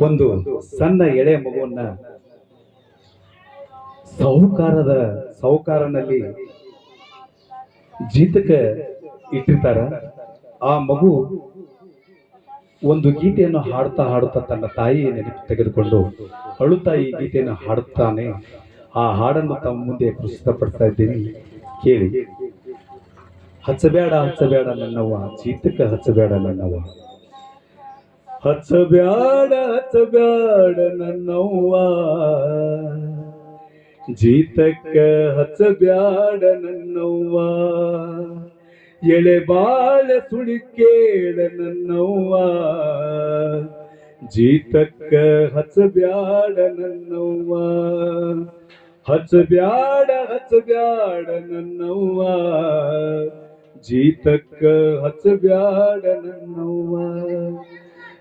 ಒಂದು ಸಣ್ಣ ಎಳೆ ಮಗುವನ್ನ ಸಾಹುಕಾರದ ಸಾಹುಕಾರನಲ್ಲಿ ಜೀತಕ್ಕೆ ಇಟ್ಟಿರ್ತಾರ. ಆ ಮಗು ಒಂದು ಗೀತೆಯನ್ನು ಹಾಡ್ತಾ ಹಾಡುತ್ತಾ ತನ್ನ ತಾಯಿ ನೆನಪು ತೆಗೆದುಕೊಂಡು ಅಳುತ್ತಾ ಈ ಗೀತೆಯನ್ನು ಹಾಡುತ್ತಾನೆ ಆ ಹಾಡನ್ನು ತಮ್ಮ ಮುಂದೆ ಪ್ರಸ್ತುತಪಡ್ತಾ ಇದ್ದೀನಿ. ಕೇಳಿ. ಹಚ್ಚಬೇಡ ಹಚ್ಚಬೇಡ ನನ್ನವ್ವ, ಜೀತಕ್ಕೆ ಹಚ್ಚಬೇಡ ನನ್ನವ್ವ. ಹಚ್ಚಬ್ಯಾಡ ಹಚ್ಚಬ್ಯಾಡ ನನ್ನವ್ವ. ಜೀತಕ್ಕ ಹಚ್ಚಬ್ಯಾಡ ನನ್ನವ್ವ. ಎಳೆ ಬಾಳ ಸುಳಿ ಕೇಳ ನನ್ನವ್ವ. ಜೀತಕ್ಕ ಹಚ್ಚಬ್ಯಾಡ ನನ್ನವ್ವ. ಹಚ್ಚಬ್ಯಾಡ ಹಚ್ಚಬ್ಯಾಡ ನನ್ನವ್ವ. ಜೀತಕ್ಕ ಹಚ್ಚಬ್ಯಾಡ ನನ್ನವ್ವ.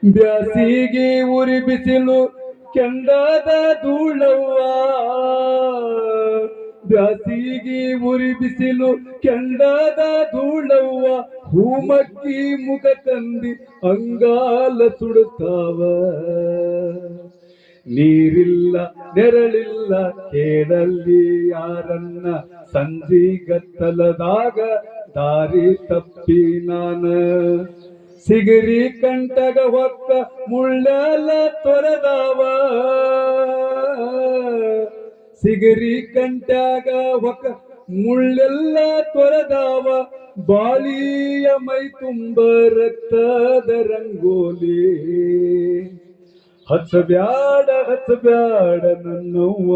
ಬ್ಯಾಸಿಗೆ ಉರಿ ಬಿಸಿಲು ಕೆಂಡದ ಧೂಳವ್ವ. ಬ್ಯಾಸಿಗೆ ಉರಿ ಬಿಸಿಲು ಕೆಂಡದ ಧೂಳವ್ವ. ಹೂಮಕ್ಕಿ ಮುಖ ತಂದಿ ಅಂಗಾಲ ಸುಡುತ್ತಾವ. ನೀರಿಲ್ಲ, ನೆರಳಿಲ್ಲ, ಕೇಳಲ್ಲಿ ಯಾರನ್ನ ಸಂಜಿಗತ್ತಲದಾಗ ದಾರಿ ತಪ್ಪಿ ನಾನ. ಸಿಗರಿ ಕಂಟಗ ಹೊಕ್ಕ ಮುಳ್ಳೆಲ್ಲ ತೊರೆದವ. ಸಿಗರಿ ಕಂಟಾಗ ಹೊಕ್ಕ ಮುಳ್ಳೆಲ್ಲ ತೊರೆದವ. ಬಾಲಿಯ ಮೈ ತುಂಬ ರಕ್ತದ ರಂಗೋಲಿ. ಹಚ್ಚಬ್ಯಾಡ ಹಚ್ಚಬ್ಯಾಡ ನನ್ನವ್ವ.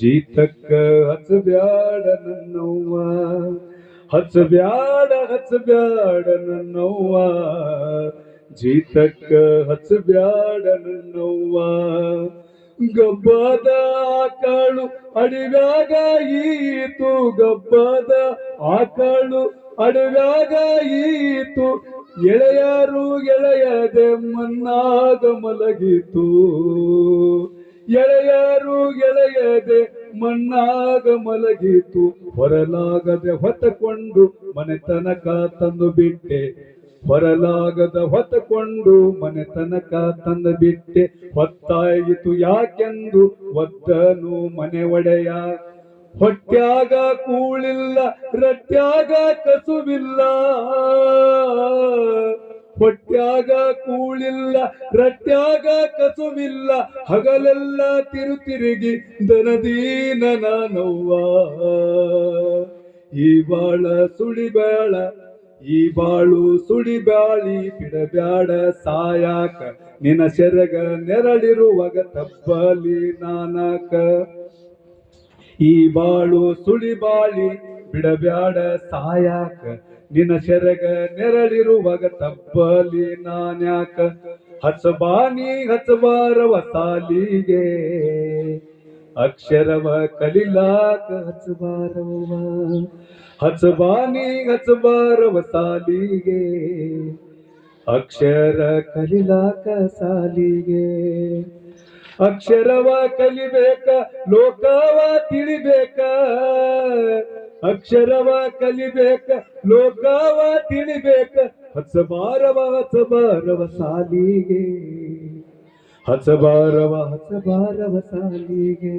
ಜೀತಕ್ಕ ಹಚ್ಚಬ್ಯಾಡ ನನ್ನವ್ವ. ಹಚ್ಚಬ್ಯಾಡ ಹಚ್ಚಬ್ಯಾಡ ನನ್ನವ್ವ ಜೀತಕ್ಕ ಹಚ್ಚಬ್ಯಾಡ ನನ್ನವ್ವ ಗಬ್ಬದ ಆಕಳು ಅಡವ್ಯಾಗ ಈತು, ಗಬ್ಬದ ಆಕಳು ಅಡವ್ಯಾಗ ಈತು. ಎಳೆಯರು ಎಳೆಯದೆ ಮನ್ನಾಗ ಮಲಗಿತು. ಎಳೆಯರು ಎಳೆಯದೆ ಮಣ್ಣಾಗ ಮಲಗಿತು, ಹೊರಲಾಗದೆ ಹೊತ್ತಕೊಂಡು ಮನೆತನಕ ತಂದು ಬಿಟ್ಟೆ. ಹೊರಲಾಗದ ಹೊತ್ತಕೊಂಡು ಮನೆತನಕ ತಂದು ಬಿಟ್ಟೆ. ಹೊತ್ತಾಯಿತು ಯಾಕೆಂದು ಒದ್ದನು ಮನೆ ಒಡೆಯ. ಹೊಟ್ಯಾಗ ಕೂಳಿಲ್ಲ, ರಟ್ಯಾಗ ಕಸುವಿಲ್ಲ. ಹೊಟ್ಯಾಗ ಕೂಳಿಲ್ಲ, ರಟ್ಯಾಗ ಕಸುವಿಲ್ಲ, ಹಗಲೆಲ್ಲ ತಿರು ತಿರುಗಿ, ದನದೀನ ನಾನವ್ವ. ಈ ಬಾಳ ಸುಳಿಬೇಳ ಈ ಬಾಳು ಸುಳಿಬ್ಯಾಳಿ ಬಿಡಬ್ಯಾಡ ಸಾಯಾಕ ನಿನ ಸೆರಗ ನೆರಳಿರುವಾಗ ತಪ್ಪಲಿ ನಾನಕ. ಈ ಬಾಳು ಸುಳಿ ಬಾಳಿ ಬಿಡಬ್ಯಾಡ ಸಾಯಾಕ. ನಿನ್ನ ಸೆರಗ ನೆರಳಿರುವಾಗ ತಪ್ಪಲಿ ನಾನ್ಯಾಕ. ಹಸಬಾನಿ ಹಸಬಾರವ ಸಾಲಿಗೆ. ಅಕ್ಷರವ ಕಲಿಲಾಕ ಹಸಬಾರವ ಹಸಬಾನಿ ಹಸಬಾರವ ಸಾಲಿಗೆ. ಅಕ್ಷರ ಕಲಿಲಾಕ ಸಾಲಿಗೆ. ಅಕ್ಷರವ ಕಲಿಬೇಕ, ಲೋಕವ ತಿಳಿಬೇಕ. ಅಕ್ಷರವ ಕಲಿಬೇಕ ಲೋಕವ ತಿಳಿಬೇಕ ಹಚ್ಚಬಾರವ ಹಚ್ಚಬಾರವ ಸಾಲಿಗೆ ಹಚ್ಚಬಾರವ ಹಚ್ಚಬಾರವ ಸಾಲಿಗೆ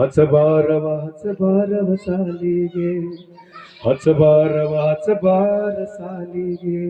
ಹಚ್ಚಬಾರವ ಹಚ್ಚಬಾರವ ಸಾಲಿಗೆ ಹಚ್ಚಬಾರವ ಹಚ್ಚಬಾರ ಸಾಲಿಗೆ